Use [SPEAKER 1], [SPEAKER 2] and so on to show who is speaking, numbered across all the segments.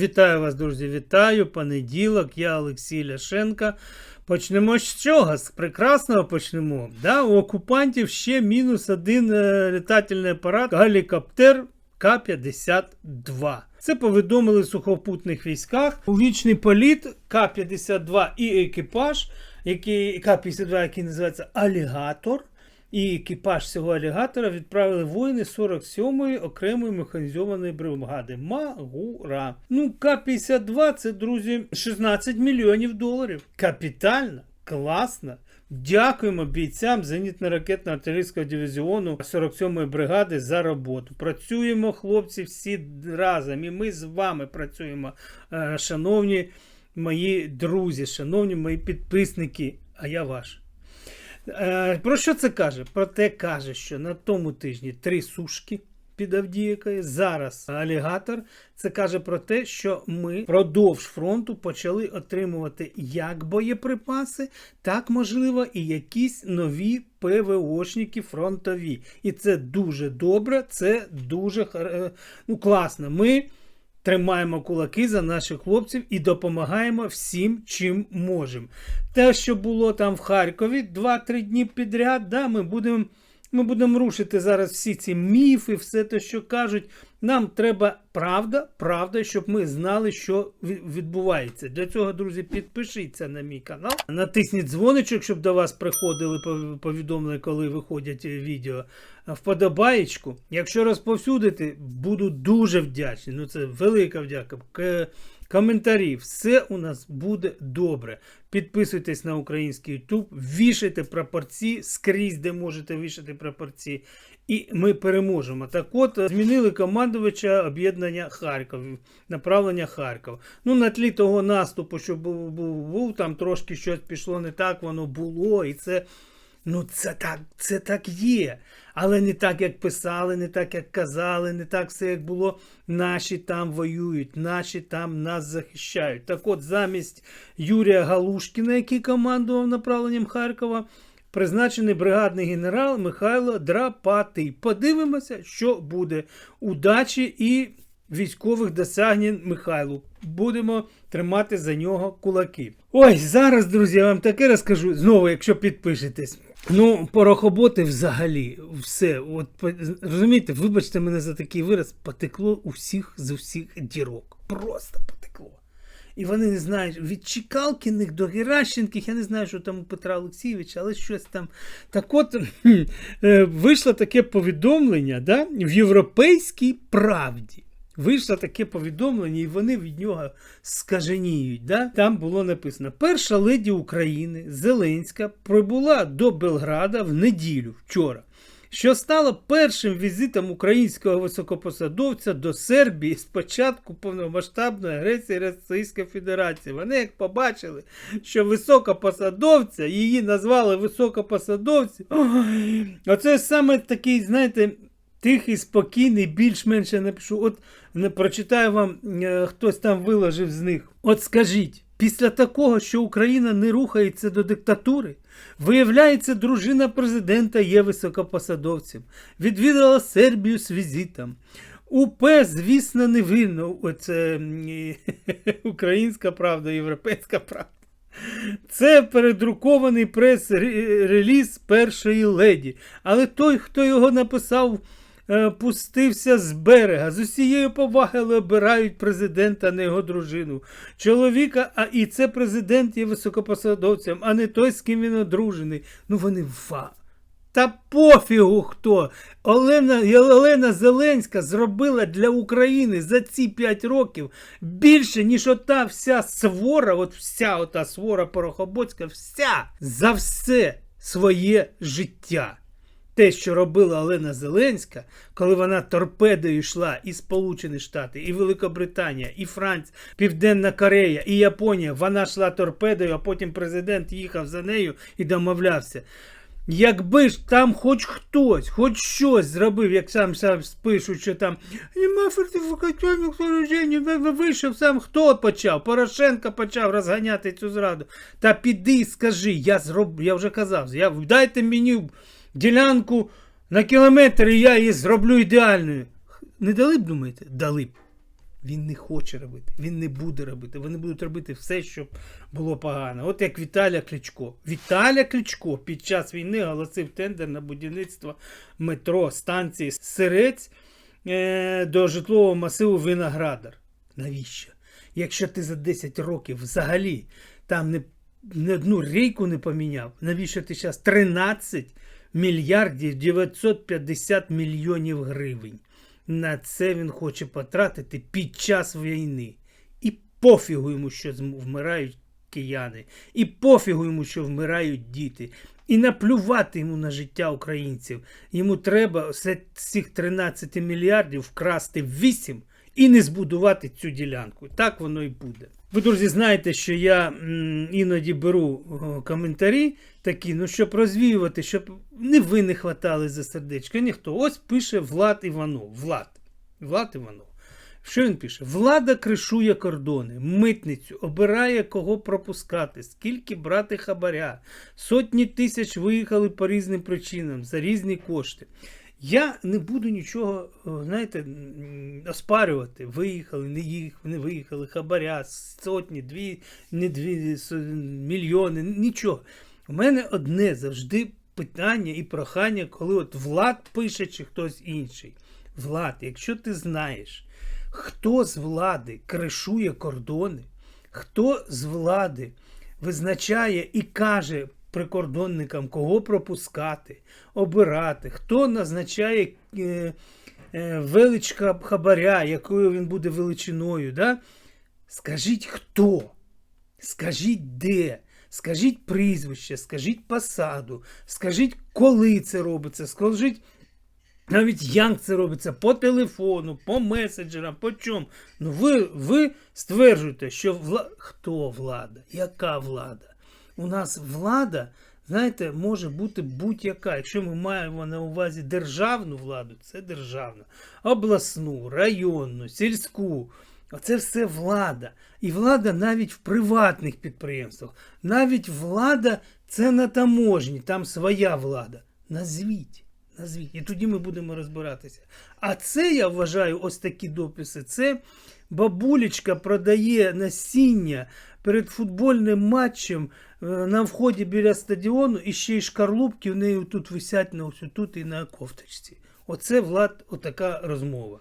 [SPEAKER 1] Вітаю вас, друзі! Вітаю! Понеділок, я Олексій Ляшенка. Почнемо з чого? З прекрасного почнемо. Да, у окупантів ще мінус один е, літательний апарат Галікоптер К-52. Це повідомили в сухопутних військах. У вічний політ К-52 і екіпаж, який К-52, який називається Алігатор. І екіпаж цього алігатора відправили воїни 47-ї окремої механізованої бригади Магура. Ну, К-52 це, друзі, 16 мільйонів доларів. Капітально, класно. Дякуємо бійцям зенітно-ракетно артилерійського дивізіону 47-ї бригади за роботу. Працюємо, хлопці, всі разом. І ми з вами працюємо, е, шановні мої друзі, шановні мої підписники, а я ваш. Е, Про що це каже? Про те каже, що на тому тижні три сушки під Авдіївкою, зараз алігатор. Це каже про те, що ми продовж фронту почали отримувати як боєприпаси, так можливо і якісь нові ПВОшники фронтові. І це дуже добре, це дуже ну, класно. Ми тримаємо кулаки за наших хлопців і допомагаємо всім, чим можемо. Те, що було там в Харкові 2-3 дні підряд, да, ми будемо. Ми будемо рушити зараз всі ці міфи, все те, що кажуть. Нам треба правда, правда, щоб ми знали, що відбувається. Для цього, друзі, підпишіться на мій канал, натисніть дзвоничок, щоб до вас приходили повідомлення, коли виходять е, відео. Вподобаєчку. Якщо розповсюдити, буду дуже вдячний. Ну це велика вдяка. Коментарі, все у нас буде добре. Підписуйтесь на український YouTube, вішайте прапорці скрізь, де можете вішати прапорці. І ми переможемо. Так от змінили командувача об'єднання Харків, направлення Харкова. Ну, на тлі того наступу, що був, був, був там трошки щось пішло не так, воно було, і це. Ну, це так, це так є. Але не так, як писали, не так, як казали, не так все, як було. Наші там воюють, наші там нас захищають. Так от, замість Юрія Галушкіна, який командував направленням Харкова, призначений бригадний генерал Михайло Драпатий. Подивимося, що буде. Удачі і військових досягнень Михайлу. Будемо тримати за нього кулаки. Ой, зараз, друзі, я вам таке розкажу. Знову, якщо підпишетесь. Ну, порохоботи взагалі, все. От розумієте, вибачте мене за такий вираз, потекло у з усіх дірок. Просто потекло. І вони не знають від Чекалкіних до Геращенких, я не знаю, що там у Петра Олексійовича, але щось там. Так от е, вийшло таке повідомлення да, в Європейській правді. Вийшло таке повідомлення, і вони від нього скаженіють. Да? Там було написано: перша леді України Зеленська прибула до Белграда в неділю вчора. Що стало першим візитом українського високопосадовця до Сербії з початку повномасштабної агресії Російської Федерації. Вони як побачили, що високопосадовця, її назвали високопосадовці. Оце саме такий, знаєте, тихий, спокійний, більш-менш я напишу. От не прочитаю вам, е, хтось там виложив з них. От скажіть, після такого, що Україна не рухається до диктатури, виявляється, дружина президента є високопосадовцем, відвідала Сербію з візитом. УП, звісно, не винно. Оце українська правда, європейська правда. Це передрукований прес-реліз першої леді. Але той, хто його написав, е, пустився з берега. З усією повагою обирають президента, а не його дружину. Чоловіка, а і це президент є високопосадовцем, а не той, з ким він одружений. Ну вони ва. Та пофігу хто. Олена, Олена Зеленська зробила для України за ці 5 років більше, ніж ота вся свора, от вся ота свора порохоботська, вся за все своє життя. Те, що робила Олена Зеленська, коли вона торпедою йшла і Сполучені Штати, і Великобританія, і Франція, Південна Корея, і Японія, вона йшла торпедою, а потім президент їхав за нею і домовлявся. Якби ж там хоч хтось, хоч щось зробив, як сам сам спишуть, що там нема фортифікаційних ви- вийшов сам хто почав? Порошенко почав розганяти цю зраду. Та піди скажи, я зроб... я вже казав, я... дайте мені ділянку на кілометр, і я її зроблю ідеальною. Не дали б, думаєте? Дали б. Він не хоче робити, він не буде робити. Вони будуть робити все, щоб було погано. От як Віталя Кличко. Віталя Кличко під час війни оголосив тендер на будівництво метро станції Сирець е, до житлового масиву Виноградар. Навіщо? Якщо ти за 10 років взагалі там не, не одну рейку не поміняв, навіщо ти зараз 13 мільярдів 950 мільйонів гривень? На це він хоче потратити під час війни. І пофігу йому, що вмирають кияни, і пофігу йому, що вмирають діти. І наплювати йому на життя українців. Йому треба з цих 13 мільярдів вкрасти 8 і не збудувати цю ділянку. Так воно і буде. Ви, друзі, знаєте, що я іноді беру коментарі такі, ну щоб розвіювати, щоб не ви не хватали за сердечко, ніхто. Ось пише Влад Іванов. Влад. Влад Іванов. Що він пише? Влада кришує кордони, митницю, обирає кого пропускати, скільки брати хабаря. Сотні тисяч виїхали по різним причинам за різні кошти. Я не буду нічого, знаєте, оспарювати. Виїхали, не їх, не виїхали, хабаря, сотні, дві, не дві, мільйони, нічого. У мене одне завжди питання і прохання, коли от Влад пише чи хтось інший. Влад, якщо ти знаєш, хто з влади кришує кордони, хто з влади визначає і каже прикордонникам, кого пропускати, обирати, хто назначає е, е, велич хаб- хабаря, якою він буде величиною. Да? Скажіть хто? Скажіть де? Скажіть прізвище, скажіть посаду, скажіть, коли це робиться, скажіть навіть як це робиться по телефону, по меседжерам, по чому. Ну ви, ви стверджуєте, що вла... хто влада? Яка влада? У нас влада, знаєте, може бути будь-яка. Якщо ми маємо на увазі державну владу, це державна, обласну, районну, сільську. Оце все влада. І влада навіть в приватних підприємствах. Навіть влада це на таможні, там своя влада. Назвіть. Назвіть. І тоді ми будемо розбиратися. А це я вважаю, ось такі дописи. Це бабулечка продає насіння перед футбольним матчем е, на вході біля стадіону, і ще й шкарлупки в неї тут висять на ось тут і на кофточці. Оце влад, отака розмова.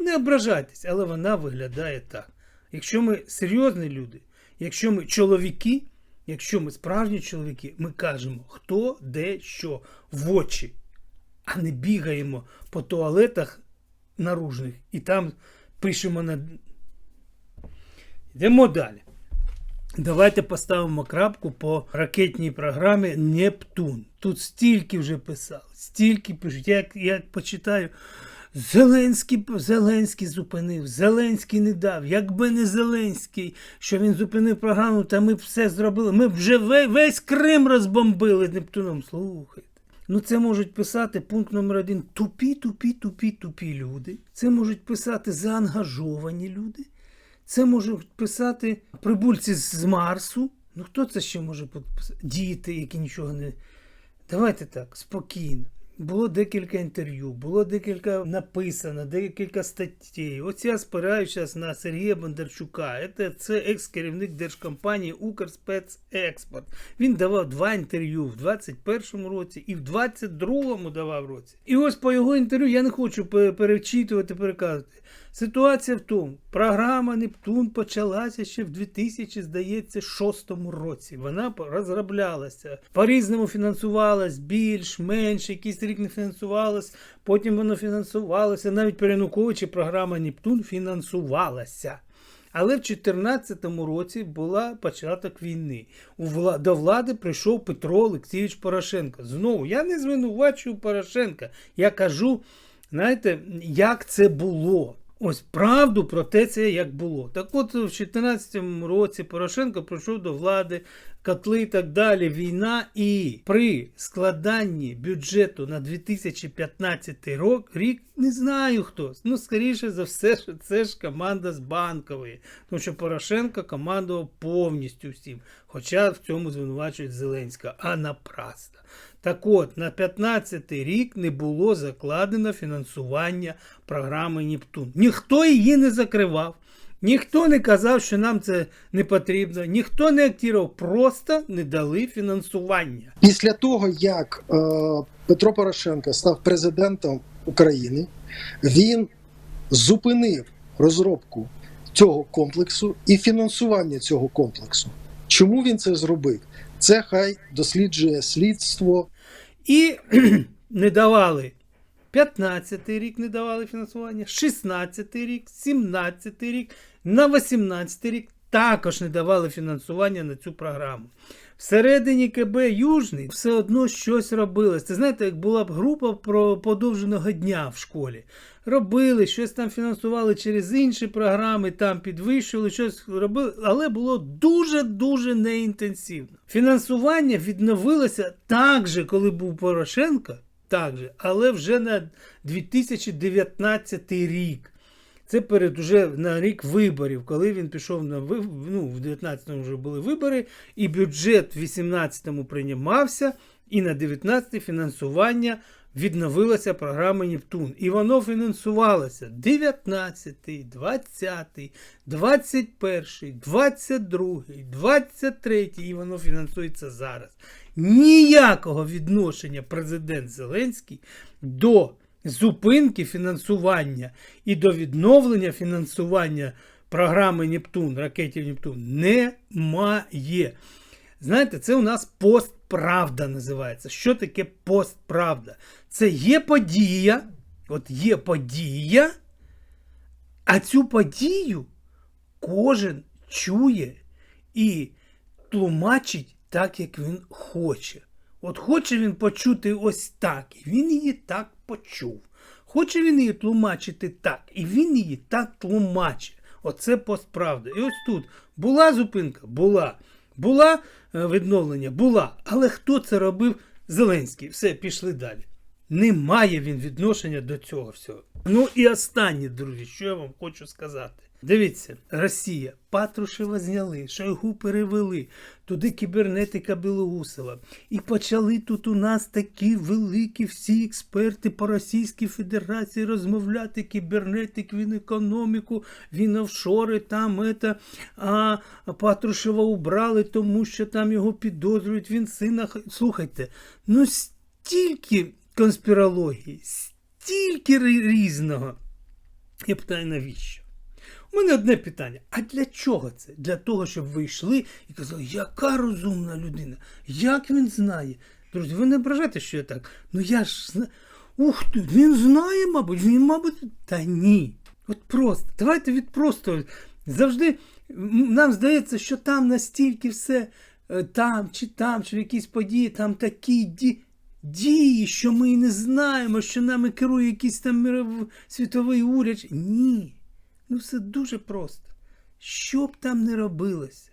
[SPEAKER 1] Не ображайтесь, але вона виглядає так. Якщо ми серйозні люди, якщо ми чоловіки, якщо ми справжні чоловіки, ми кажемо, хто, де, що в очі, а не бігаємо по туалетах наружних і там пишемо на. Йдемо далі. Давайте поставимо крапку по ракетній програмі Нептун. Тут стільки вже писали, стільки пишуть. Як я почитаю, Зеленський, Зеленський зупинив, Зеленський не дав. Якби не Зеленський, що він зупинив програму, та ми б все зробили. Ми б вже весь Крим розбомбили Нептуном. Слухайте. Ну, це можуть писати пункт номер один тупі, тупі, тупі, тупі люди. Це можуть писати заангажовані люди. Це можуть писати прибульці з Марсу. Ну хто це ще може підписати? Діти, які нічого не. Давайте так, спокійно. Було декілька інтерв'ю, було декілька написано, декілька статей. Ось я зараз на Сергія Бондарчука. Це, це екс-керівник держкомпанії Укрспецекспорт. Він давав два інтерв'ю в 21-му році і в 22-му давав році. І ось по його інтерв'ю я не хочу пе- перечитувати, переказувати. Ситуація в тому, програма Нептун почалася ще в 2000, здається, шостому році. Вона по- розроблялася. По-різному фінансувалась більш, менш, якийсь рік не фінансувалось, потім воно фінансувалося. Навіть при Януковичі програма Нептун фінансувалася. Але в 2014 році була початок війни. У вла... До влади прийшов Петро Олексійович Порошенко. Знову я не звинувачую Порошенка. Я кажу, знаєте, як це було. Ось правду про те, це як було. Так от в 2014 році Порошенко прийшов до влади, котли і так далі, війна, і при складанні бюджету на 2015 рок, рік не знаю хто. Ну, скоріше за все, що це ж команда з банкової. Тому що Порошенко командував повністю всім. Хоча в цьому звинувачують Зеленська, а напрасно. Так от, на 15 рік не було закладено фінансування програми Нептун. Ніхто її не закривав. Ніхто не казав, що нам це не потрібно, ніхто не актував, просто не дали фінансування.
[SPEAKER 2] Після того, як е, Петро Порошенко став президентом України, він зупинив розробку цього комплексу і фінансування цього комплексу. Чому він це зробив? Це хай досліджує слідство.
[SPEAKER 1] І не давали 15 рік не давали фінансування, 16 рік, 17 рік, на 18 рік також не давали фінансування на цю програму. Всередині КБ Южний все одно щось робилось. Це знаєте, як була б група про подовженого дня в школі. Робили, щось там фінансували через інші програми, там підвищували, щось робили, але було дуже-дуже неінтенсивно. Фінансування відновилося так же, коли був Порошенко, так же, але вже на 2019 рік. Це перед уже на рік виборів, коли він пішов на ви- ну, в 19-му вже були вибори, і бюджет в 18-му приймався, і на 19-й фінансування відновилася програма Нептун. І воно фінансувалося 19-й, 20-й, 21-й, 22-й, 23-й, і воно фінансується зараз. Ніякого відношення президент Зеленський до зупинки фінансування і до відновлення фінансування програми Нептун, ракетів Нептун немає. Знаєте, це у нас постправда називається. Що таке постправда? Це є подія, от є подія, а цю подію кожен чує і тлумачить так, як він хоче. От хоче він почути ось так, і він її так почув. Хоче він її тлумачити так, і він її так тлумачить. Оце постправда. І ось тут була зупинка? Була. Була е, відновлення? Була. Але хто це робив? Зеленський. Все, пішли далі. Немає він відношення до цього всього. Ну і останнє, друзі, що я вам хочу сказати. Дивіться, Росія, Патрушева зняли, Шойгу перевели, туди кібернетика Білоусова. І почали тут у нас такі великі всі експерти по Російській Федерації розмовляти. Кібернетик, він економіку, він офшори, там ета, а Патрушева убрали, тому що там його підозрюють, він сина. Слухайте, ну стільки конспірології, стільки різного. Я питаю, навіщо? У мене одне питання: а для чого це? Для того, щоб ви йшли і казали, яка розумна людина, як він знає. Друзі, ви не ображайте, що я так. Ну я ж знаю. Ух ти, він знає, мабуть, він, мабуть. Та ні. От просто. Давайте від просто. Завжди нам здається, що там настільки все е, там, чи там, чи в якісь події, там такі ді... дії, що ми і не знаємо, що нами керує якийсь там світовий уряд. Ні. Ну, все дуже просто. Що б там не робилося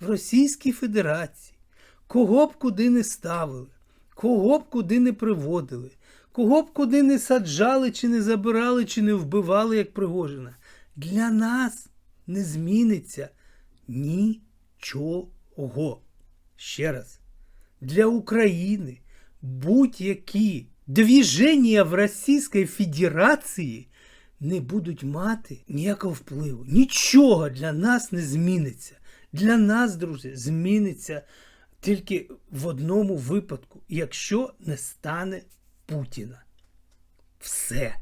[SPEAKER 1] в Російській Федерації, кого б куди не ставили, кого б куди не приводили, кого б куди не саджали, чи не забирали, чи не вбивали, як Пригожина, для нас не зміниться нічого. Ще раз, для України будь-які движення в Російській Федерації не будуть мати ніякого впливу. Нічого для нас не зміниться. Для нас, друзі, зміниться тільки в одному випадку, якщо не стане Путіна. Все.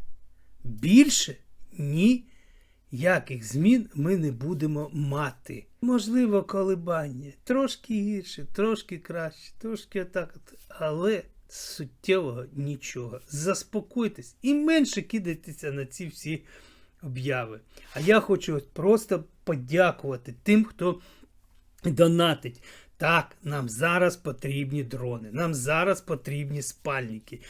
[SPEAKER 1] Більше ніяких змін ми не будемо мати. Можливо, колебання. Трошки гірше, трошки краще, трошки отак. от. Але суттєвого нічого. Заспокойтесь і менше кидайтеся на ці всі обяви. А я хочу просто подякувати тим, хто донатить. Так, нам зараз потрібні дрони, нам зараз потрібні спальники.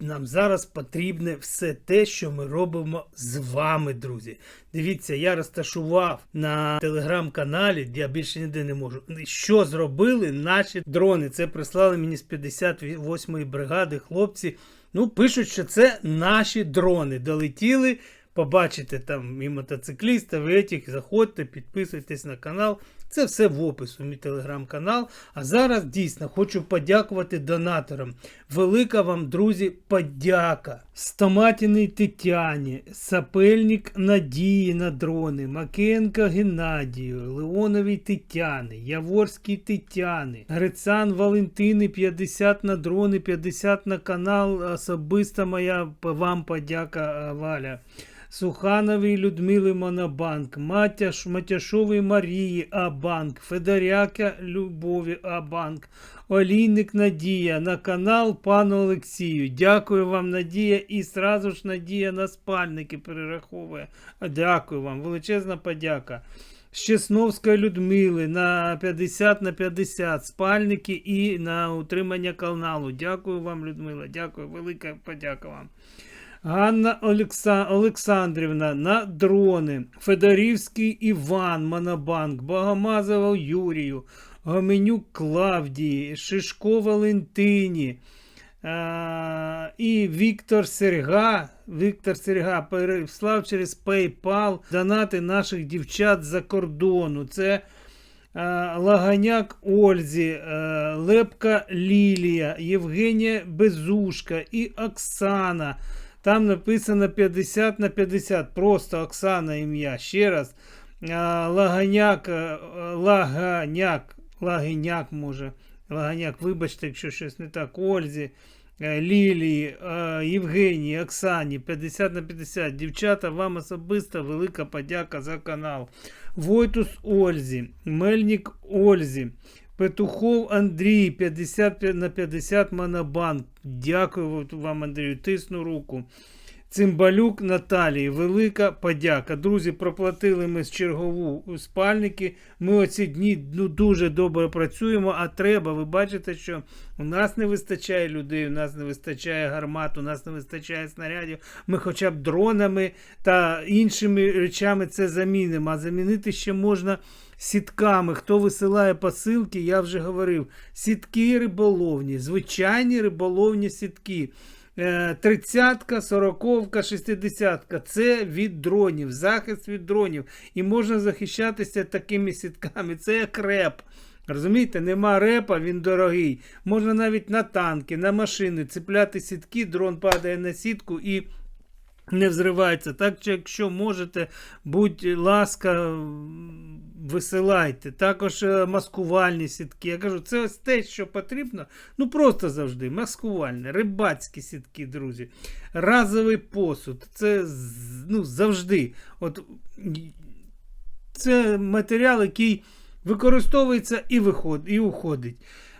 [SPEAKER 1] Нам зараз потрібне все те, що ми робимо з вами, друзі. Дивіться, я розташував на телеграм-каналі, я більше ніде не можу. Що зробили наші дрони? Це прислали мені з 58-ї бригади хлопці. Ну, пишуть, що це наші дрони. Долетіли. Побачите там і мотоциклістів, і етих, заходьте, підписуйтесь на канал. Це все в опису, мій телеграм-канал. А зараз дійсно хочу подякувати донаторам. Велика вам, друзі, подяка. Стоматіний Тетяні, Сапельник Надії на дрони, Макенко Геннадію, Леоновій Тетяни, Яворській Тетяни, Грицан Валентини 50 на дрони, 50 на канал. Особиста моя вам подяка, Валя. Сухановій Людмили Монобанк, Матяш, Матяшової Марії Абанк, Федоряка Любові Абанк, Олійник Надія на канал пану Олексію. Дякую вам, Надія. І сразу ж Надія на спальники перераховує. Дякую вам, величезна подяка. Щесновської Людмили на 50 на 50 спальники і на утримання каналу. Дякую вам, Людмила. Дякую, велика подяка вам. Ганна Олександрівна на дрони, Федорівський Іван Монобанк, Богомазова Юрію, Гоменюк Клавдії, Шишко Валентині. А, і Віктор Серга. Віктор Серга переслав через PayPal донати наших дівчат за кордону. Це а, Лаганяк Ользі, а, Лепка Лілія, Євгенія Безушка і Оксана. Там написано 50 на 50. Просто Оксана ім'я. Ще раз. Лаганяк, а, Лаганяк, Лагиняк може. Лаганяк, вибачте, якщо щось не так. Ользі, е, Лілії, е, Євгенії, Оксані, 50 на 50. Дівчата, вам особисто велика подяка за канал. Войтус Ользі, Мельник Ользі, Петухов Андрій, 50 на 50 Монобанк. Дякую вам, Андрію. Тисну руку. Цимбалюк Наталії, велика подяка. Друзі, проплатили ми з чергову спальники. Ми оці дні ну, дуже добре працюємо, а треба. Ви бачите, що у нас не вистачає людей, у нас не вистачає гармат, у нас не вистачає снарядів. Ми хоча б дронами та іншими речами це замінимо. А замінити ще можна сітками. Хто висилає посилки, я вже говорив. Сітки риболовні, звичайні риболовні сітки. Е, Тридцятка, сороковка, шестидесятка це від дронів, захист від дронів. І можна захищатися такими сітками. Це як реп. Розумієте, нема репа, він дорогий. Можна навіть на танки, на машини цепляти сітки, дрон падає на сітку і не взривається. Так що, якщо можете, будь ласка, висилайте. Також е, маскувальні сітки. Я кажу, це ось те, що потрібно. Ну просто завжди. Маскувальне, рибацькі сітки, друзі. Разовий посуд. Це ну, завжди. От, це матеріал, який використовується і, виход, і уходить.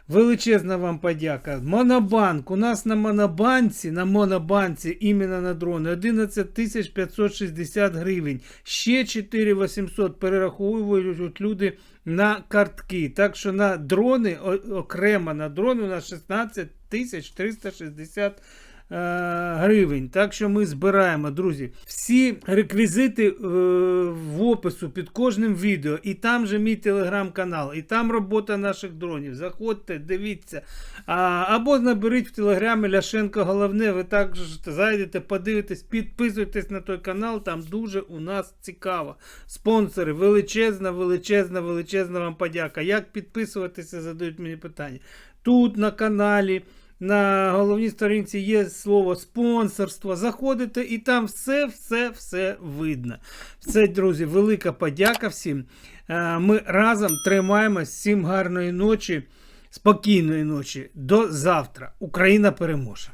[SPEAKER 1] Величезна вам подяка. Монобанк. У нас на Монобанці, на Монобанці, іменно на дрони, 11 тисяч 560 гривень. Ще 4800 перераховують люди на картки. Так що на дрони, окремо на дрони у нас 16 тисяч 360 е, гривень. Так що ми збираємо, друзі. Всі реквізити е, в опису під кожним відео. І там же мій телеграм-канал, і там робота наших дронів. Заходьте, дивіться. Або наберіть в телеграмі Ляшенко головне. Ви також зайдете, подивитесь, підписуйтесь на той канал. Там дуже у нас цікаво. Спонсори, величезна, величезна, величезна вам подяка. Як підписуватися, задають мені питання. Тут на каналі. На головній сторінці є слово спонсорство. Заходите і там все, все, все видно. Все, друзі, велика подяка всім. Е, Ми разом тримаємось. Всім гарної ночі, спокійної ночі. До завтра. Україна переможе.